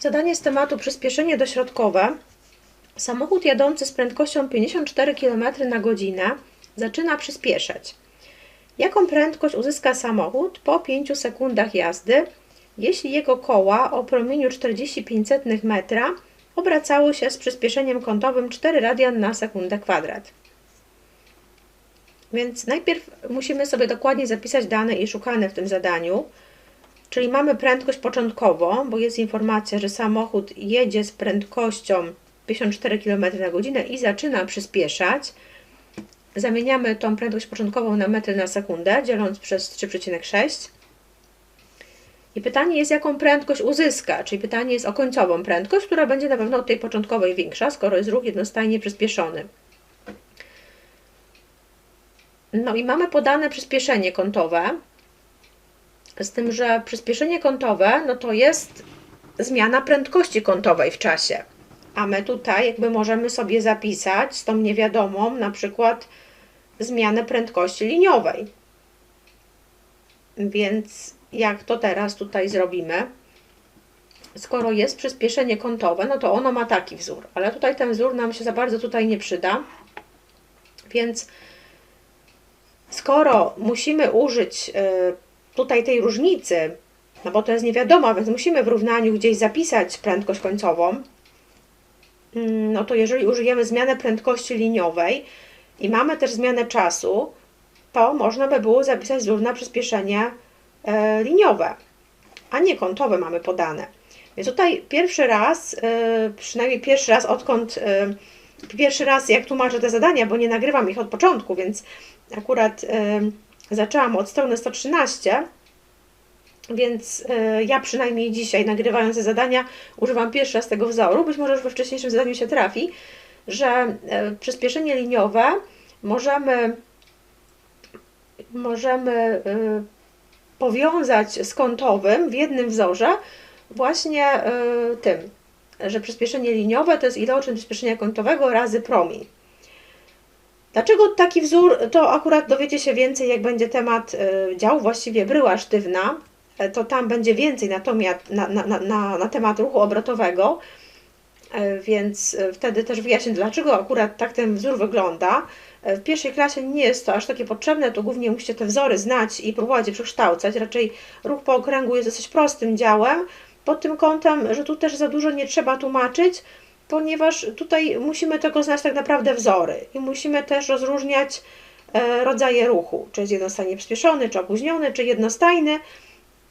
Zadanie z tematu przyspieszenie dośrodkowe. Samochód jadący z prędkością 54 km na godzinę zaczyna przyspieszać. Jaką prędkość uzyska samochód po 5 sekundach jazdy, jeśli jego koła o promieniu 0,45 metra obracały się z przyspieszeniem kątowym 4 radian na sekundę kwadrat? Więc najpierw musimy sobie dokładnie zapisać dane i szukane w tym zadaniu. Czyli mamy prędkość początkową, bo jest informacja, że samochód jedzie z prędkością 54 km na godzinę i zaczyna przyspieszać. Zamieniamy tą prędkość początkową na metry na sekundę, dzieląc przez 3,6. I pytanie jest, jaką prędkość uzyska, czyli pytanie jest o końcową prędkość, która będzie na pewno od tej początkowej większa, skoro jest ruch jednostajnie przyspieszony. No i mamy podane przyspieszenie kątowe, z tym, że przyspieszenie kątowe, no to jest zmiana prędkości kątowej w czasie. A my tutaj jakby możemy sobie zapisać z tą niewiadomą na przykład zmianę prędkości liniowej. Więc jak to teraz tutaj zrobimy? Skoro jest przyspieszenie kątowe, no to ono ma taki wzór, ale tutaj ten wzór nam się za bardzo tutaj nie przyda. Więc skoro musimy użyć y, tutaj tej różnicy, no bo to jest niewiadoma, więc musimy w równaniu gdzieś zapisać prędkość końcową, mm, no to jeżeli użyjemy zmiany prędkości liniowej i mamy też zmianę czasu, to można by było zapisać wzór na przyspieszenie e, liniowe, a nie kątowe mamy podane. Więc tutaj pierwszy raz, e, przynajmniej pierwszy raz odkąd, e, pierwszy raz jak tłumaczę te zadania, bo nie nagrywam ich od początku, więc akurat zaczęłam od strony 113, więc y, ja przynajmniej dzisiaj nagrywając te zadania używam pierwszy raz tego wzoru, być może już we wcześniejszym zadaniu się trafi, że y, przyspieszenie liniowe możemy, możemy y, powiązać z kątowym w jednym wzorze właśnie tym, że przyspieszenie liniowe to jest iloczyn przyspieszenia kątowego razy promień. Dlaczego taki wzór, to akurat dowiecie się więcej, jak będzie temat y, działu, właściwie bryła sztywna, e, to tam będzie więcej natomiast na, na, na, na, temat ruchu obrotowego, e, więc e, wtedy też wyjaśnię, dlaczego akurat tak ten wzór wygląda. W pierwszej klasie nie jest to aż takie potrzebne, to głównie musicie te wzory znać i próbować je przekształcać. Raczej ruch po okręgu jest dosyć prostym działem, pod tym kątem, że tu też za dużo nie trzeba tłumaczyć, ponieważ tutaj musimy tego znać tak naprawdę wzory i musimy też rozróżniać e, rodzaje ruchu, czy jest jednostajnie przyspieszony, czy opóźniony, czy jednostajny.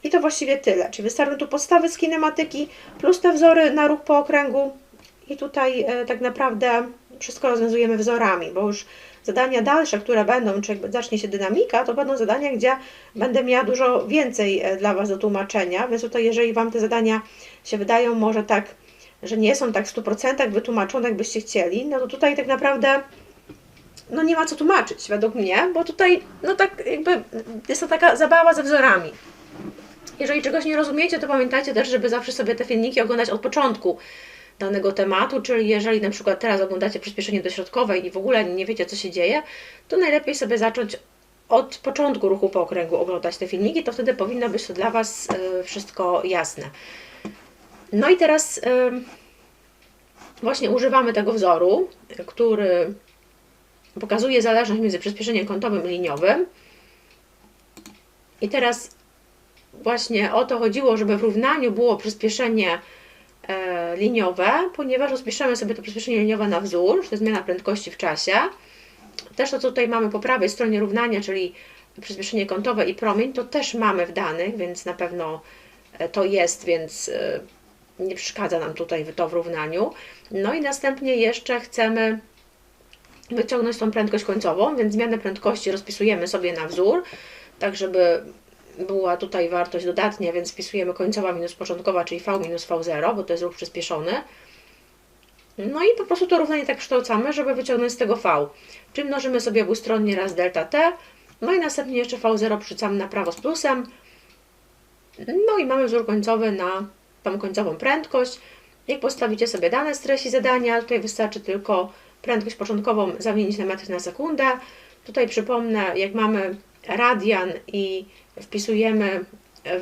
I to właściwie tyle. Czyli wystarczy tu podstawy z kinematyki plus te wzory na ruch po okręgu i tutaj e, tak naprawdę wszystko rozwiązujemy wzorami, bo już zadania dalsze, które będą, czy zacznie się dynamika, to będą zadania, gdzie będę miała dużo więcej e, dla Was do tłumaczenia, więc tutaj jeżeli Wam te zadania się wydają może tak że nie są tak w 100% wytłumaczone, jakbyście chcieli, no to tutaj tak naprawdę no nie ma co tłumaczyć według mnie, bo tutaj no tak jakby jest to taka zabawa ze wzorami. Jeżeli czegoś nie rozumiecie, to pamiętajcie też, żeby zawsze sobie te filmiki oglądać od początku danego tematu, czyli jeżeli na przykład teraz oglądacie przyspieszenie dośrodkowe i w ogóle nie wiecie, co się dzieje, to najlepiej sobie zacząć od początku ruchu po okręgu oglądać te filmiki, to wtedy powinno być to dla Was y, wszystko jasne. No i teraz właśnie używamy tego wzoru, który pokazuje zależność między przyspieszeniem kątowym i liniowym. I teraz właśnie o to chodziło, żeby w równaniu było przyspieszenie e, liniowe, ponieważ rozpiszemy sobie to przyspieszenie liniowe na wzór, jest zmiana prędkości w czasie. Też to, co tutaj mamy po prawej stronie równania, czyli przyspieszenie kątowe i promień, to też mamy w danych, więc na pewno e, to jest, więc e, nie przeszkadza nam tutaj to w równaniu. No i następnie jeszcze chcemy wyciągnąć tą prędkość końcową, więc zmianę prędkości rozpisujemy sobie na wzór, tak żeby była tutaj wartość dodatnia, więc wpisujemy końcowa minus początkowa, czyli V minus V0, bo to jest ruch przyspieszony. No i po prostu to równanie tak kształcamy, żeby wyciągnąć z tego V. Czyli mnożymy sobie dwustronnie raz delta t, no i następnie jeszcze V0 przerzucamy na prawo z plusem. No i mamy wzór końcowy na tą końcową prędkość. Jak postawicie sobie dane z treści zadania, tutaj wystarczy tylko prędkość początkową zamienić na metr na sekundę. Tutaj przypomnę, jak mamy radian i wpisujemy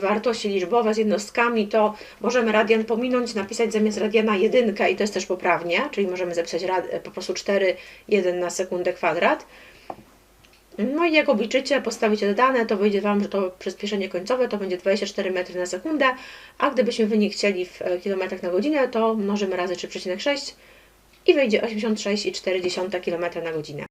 wartości liczbowe z jednostkami, to możemy radian pominąć, napisać zamiast radiana jedynkę i to jest też poprawnie, czyli możemy zapisać po prostu 4, 1 na sekundę kwadrat. No i jak obliczycie, postawicie dane, to wyjdzie Wam, że to przyspieszenie końcowe to będzie 24 metry na sekundę, a gdybyśmy wynik chcieli w e, kilometrach na godzinę, to mnożymy razy 3,6 i wyjdzie 86,4 km na godzinę.